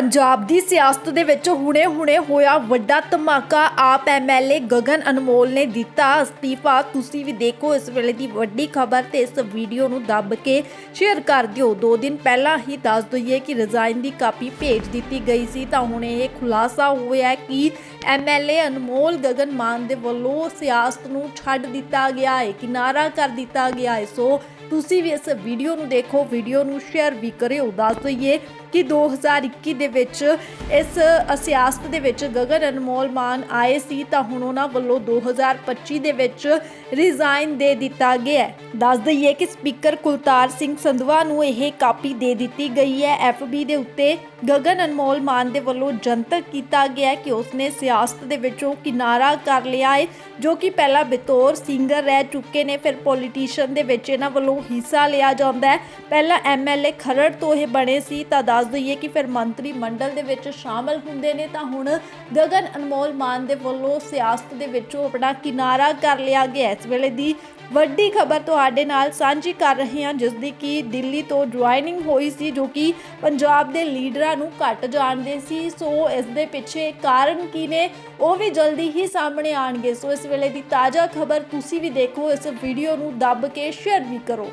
ਪੰਜਾਬ ਦੀ ਸਿਆਸਤ ਦੇ ਵਿੱਚ ਹੁਣੇ-ਹੁਣੇ ਹੋਇਆ ਵੱਡਾ ਧਮਾਕਾ, ਆਪ ਐਮਐਲਏ ਗਗਨ ਅਨਮੋਲ ਨੇ ਦਿੱਤਾ। ਅਸਤੀਫਾ, ਤੁਸੀਂ ਵੀ ਦੇਖੋ ਇਸ ਵੇਲੇ ਦੀ ਵੱਡੀ ਖਬਰ ਤੇ ਇਸ ਵੀਡੀਓ ਨੂੰ ਦੱਬ ਕੇ ਸ਼ੇਅਰ ਕਰ ਦਿਓ। ਦੋ ਦਿਨ ਪਹਿਲਾਂ ਹੀ ਦੱਸ ਦਈਏ ਕਿ ਰਿਜ਼ਾਈਨ ਦੀ ਕਾਪੀ ਭੇਜ ਦਿੱਤੀ ਗਈ ਸੀ। ਤਾਂ ਹੁਣ ਇਹ ਖੁਲਾਸਾ ਹੋਇਆ ਹੈ ਕਿ ਐਮਐਲਏ ਅਨਮੋਲ ਗਗਨ ਮਾਨ ਦੇ ਵੱਲੋਂ ਸਿਆਸਤ ਨੂੰ ਛੱਡ ਦਿੱਤਾ ਗਿਆ ਹੈ, ਕਿਨਾਰਾ ਕਰ ਦਿੱਤਾ ਗਿਆ ਹੈ। ਸੋ ਤੁਸੀਂ ਵੀ ਇਸ ਵੀਡੀਓ ਨੂੰ ਦੇਖੋ ਵੀਡੀਓ ਨੂੰ ਸ਼ੇਅਰ ਵੀ ਕਰਿਓ। ਦੱਸ ਦਈਏ ਕਿ 2021 ਦੇ ਵਿੱਚ ਇਸ ਸਿਆਸਤ ਦੇ ਵਿੱਚ ਗਗਨ ਅਨਮੋਲ ਮਾਨ ਆਏ ਸੀ ਤਾਂ ਹੁਣ ਉਹਨਾਂ ਵੱਲੋਂ 2025 ਦੇ ਵਿੱਚ ਰਿਜ਼ਾਈਨ ਦੇ ਦਿੱਤਾ ਗਿਆ ਹੈ। ਦੱਸ ਦਈਏ ਕਿ ਸਪੀਕਰ ਕੁਲਤਾਰ ਸਿੰਘ ਸੰਧਵਾ ਨੂੰ ਇਹ ਕਾਪੀ ਦੇ ਦਿੱਤੀ ਗਈ ਹੈ। ਐਫਬੀ ਦੇ ਉੱਤੇ ਗਗਨ ਅਨਮੋਲ ਮਾਨ ਦੇ ਵੱਲੋਂ ਜਨਤਕ ਕੀਤਾ ਗਿਆ ਕਿ ਉਸਨੇ ਸਿਆਸਤ ਦੇ ਵਿੱਚੋਂ ਕਿਨਾਰਾ ਕਰ ਲਿਆ ਹੈ ਜੋ ਕਿ ਪਹਿਲਾਂ ਬਤੌਰ ਸਿੰਗਰ ਰਹਿ ਚੁੱਕੇ ਨੇ, ਫਿਰ ਪੋਲੀਟੀਸ਼ੀਅਨ ਦੇ ਵਿੱਚ ਇਹਨਾਂ ਵੱਲੋਂ ਹਿੱਸਾ ਲਿਆ ਜਾਂਦਾ ਹੈ। ਪਹਿਲਾਂ ਐਮਐਲਏ ਖਰੜ ਤੋਂ ਇਹ ਬਣੇ ਸੀ, ਤਾਂ ਦੱਸ ਦਈਏ ਕਿ ਫਿਰ ਮੰਤਰੀ ਮੰਡਲ ਦੇ ਵਿੱਚ ਸ਼ਾਮਲ ਹੁੰਦੇ ਨੇ, ਤਾਂ ਹੁਣ ਗਗਨ ਅਨਮੋਲ ਮਾਨ ਦੇ ਵੱਲੋਂ ਸਿਆਸਤ ਦੇ ਵਿੱਚੋਂ ਆਪਣਾ ਕਿਨਾਰਾ ਕਰ ਲਿਆ ਗਿਆ। ਇਸ ਵੇਲੇ ਦੀ ਵੱਡੀ ਖਬਰ ਤੁਹਾਡੇ ਨਾਲ ਸਾਂਝੀ ਕਰ ਰਹੇ ਹਾਂ ਜਿਸ ਦੀ ਕਿ ਦਿੱਲੀ ਤੋਂ ਜੁਆਇਨਿੰਗ ਹੋਈ ਸੀ, ਜੋ ਕਿ ਪੰਜਾਬ ਦੇ ਲੀਡਰਾਂ ਨੂੰ ਘੱਟ ਜਾਣਦੇ ਸੀ। ਸੋ ਇਸ ਦੇ ਪਿੱਛੇ ਕਾਰਨ ਕੀ ਨੇ, ਉਹ ਵੀ ਜਲਦੀ ਹੀ ਸਾਹਮਣੇ ਆਣਗੇ ਸੋ ਇਸ ਵੇਲੇ ਦੀ ਤਾਜ਼ਾ ਖਬਰ ਤੁਸੀਂ ਵੀ ਦੇਖੋ, ਇਸ ਵੀਡੀਓ ਨੂੰ ਦੱਬ ਕੇ ਸ਼ੇਅਰ ਵੀ ਕਰੋ।